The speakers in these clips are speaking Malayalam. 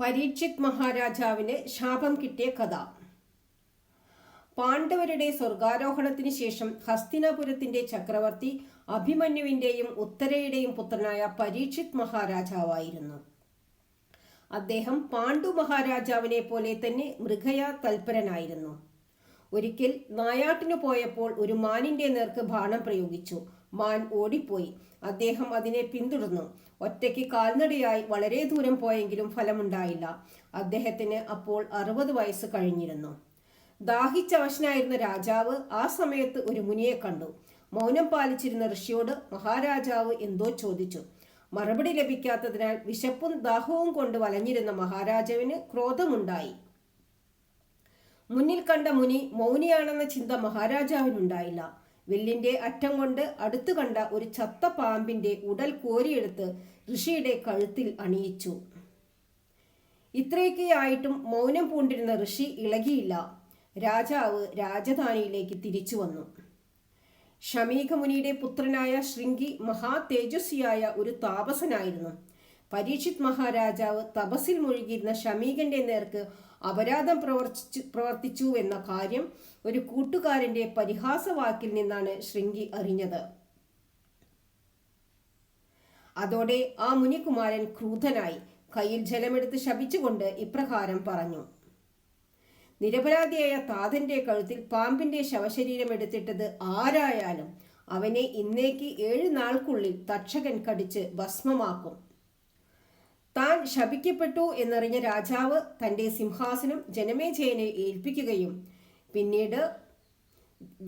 പരീക്ഷിത് മഹാരാജാവിന് ശാപം കിട്ടിയ കഥ. പാണ്ഡവരുടെ സ്വർഗാരോഹണത്തിന് ശേഷം ഹസ്തിനാപുരത്തിന്റെ ചക്രവർത്തി അഭിമന്യുവിന്റെയും ഉത്തരയുടെയും പുത്രനായ പരീക്ഷിത് മഹാരാജാവായിരുന്നു. അദ്ദേഹം പാണ്ഡു മഹാരാജാവിനെ പോലെ തന്നെ മൃഗയ തൽപരനായിരുന്നു. ഒരിക്കൽ നായാട്ടിനു പോയപ്പോൾ ഒരു മാനിന്റെ നേർക്ക് ബാണം പ്രയോഗിച്ചു. മാൻ ഓടിപ്പോയി. അദ്ദേഹം അതിനെ പിന്തുടർന്നു. ഒറ്റയ്ക്ക് കാൽനടയായി വളരെ ദൂരം പോയെങ്കിലും ഫലമുണ്ടായില്ല. അദ്ദേഹത്തിന് അപ്പോൾ അറുപത് വയസ്സ് കഴിഞ്ഞിരുന്നു. ദാഹിച്ചവശനായിരുന്ന രാജാവ് ആ സമയത്ത് ഒരു മുനിയെ കണ്ടു. മൗനം പാലിച്ചിരുന്ന ഋഷിയോട് മഹാരാജാവ് എന്തോ ചോദിച്ചു. മറുപടി ലഭിക്കാത്തതിനാൽ വിശപ്പും ദാഹവും കൊണ്ട് വലഞ്ഞിരുന്ന മഹാരാജാവിന് ക്രോധമുണ്ടായി. മുന്നിൽ കണ്ട മുനി മൗനിയാണെന്ന ചിന്ത മഹാരാജാവിനുണ്ടായില്ല. വില്ലിന്റെ അറ്റം കൊണ്ട് അടുത്തു കണ്ട ഒരു ചത്ത പാമ്പിന്റെ ഉടൽ കോരിയെടുത്ത് ഋഷിയുടെ കഴുത്തിൽ അണിയിച്ചു. ഇത്രയൊക്കെ ആയിട്ടും മൗനം പൂണ്ടിരുന്ന ഋഷി ഇളകിയില്ല. രാജാവ് രാജധാനിയിലേക്ക് തിരിച്ചു വന്നു. ഷമീകമുനിയുടെ പുത്രനായ ശൃംഗി മഹാ തേജസ്വിയായ ഒരു താപസനായിരുന്നു. പരീക്ഷിത് മഹാരാജാവ് തപസ്സിൽ മുഴുകിയിരുന്ന ഷമീകന്റെ നേർക്ക് അപരാധം പ്രവർത്തിച്ചു എന്ന കാര്യം ഒരു കൂട്ടുകാരന്റെ പരിഹാസവാക്കിൽ നിന്നാണ് ശൃംഗി അറിഞ്ഞത്. അതോടെ ആ മുനികുമാരൻ ക്രൂധനായി കയ്യിൽ ജലമെടുത്ത് ശപിച്ചുകൊണ്ട് ഇപ്രകാരം പറഞ്ഞു. നിരപരാധിയായ താതന്റെ കഴുത്തിൽ പാമ്പിന്റെ ശവശരീരം എടുത്തിട്ടത് ആരായാലും അവനെ ഇന്നേക്ക് ഏഴ് നാൾക്കുള്ളിൽ തക്ഷകൻ കടിച്ച് ഭസ്മമാക്കും. താൻ ശപിക്കപ്പെട്ടു എന്നറിഞ്ഞ രാജാവ് തന്റെ സിംഹാസനം ജനമേജയനെ ഏൽപ്പിക്കുകയും പിന്നീട്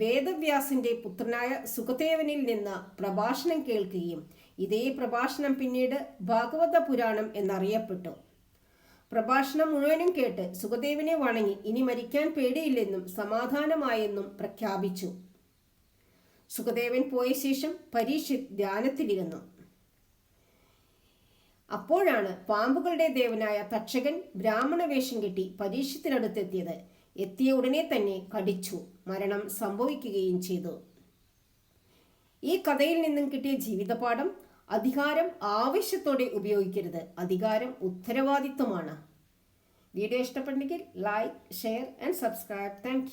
വേദവ്യാസിന്റെ പുത്രനായ സുഖദേവനിൽ നിന്ന് പ്രഭാഷണം കേൾക്കുകയും ഇതേ പ്രഭാഷണം പിന്നീട് ഭാഗവത പുരാണം എന്നറിയപ്പെട്ടു. പ്രഭാഷണം മുഴുവനും കേട്ട് സുഖദേവനെ വണങ്ങി ഇനി മരിക്കാൻ പേടിയില്ലെന്നും സമാധാനമായെന്നും പ്രഖ്യാപിച്ചു. സുഖദേവൻ പോയ ശേഷം പരീക്ഷിത് ധ്യാനത്തിലിരുന്നു. അപ്പോഴാണ് പാമ്പുകളുടെ ദേവനായ തക്ഷകൻ ബ്രാഹ്മണ വേഷം കെട്ടി പരീക്ഷത്തിനടുത്തെത്തിയത്. എത്തിയ ഉടനെ തന്നെ കടിച്ചു മരണം സംഭവിക്കുകയും ചെയ്തു. ഈ കഥയിൽ നിന്നും കിട്ടിയ ജീവിതപാഠം അധികാരം ആവശ്യത്തോടെ ഉപയോഗിക്കരുത്. അധികാരം ഉത്തരവാദിത്വമാണ്. വീഡിയോ ഇഷ്ടപ്പെട്ടെങ്കിൽ like share and subscribe thank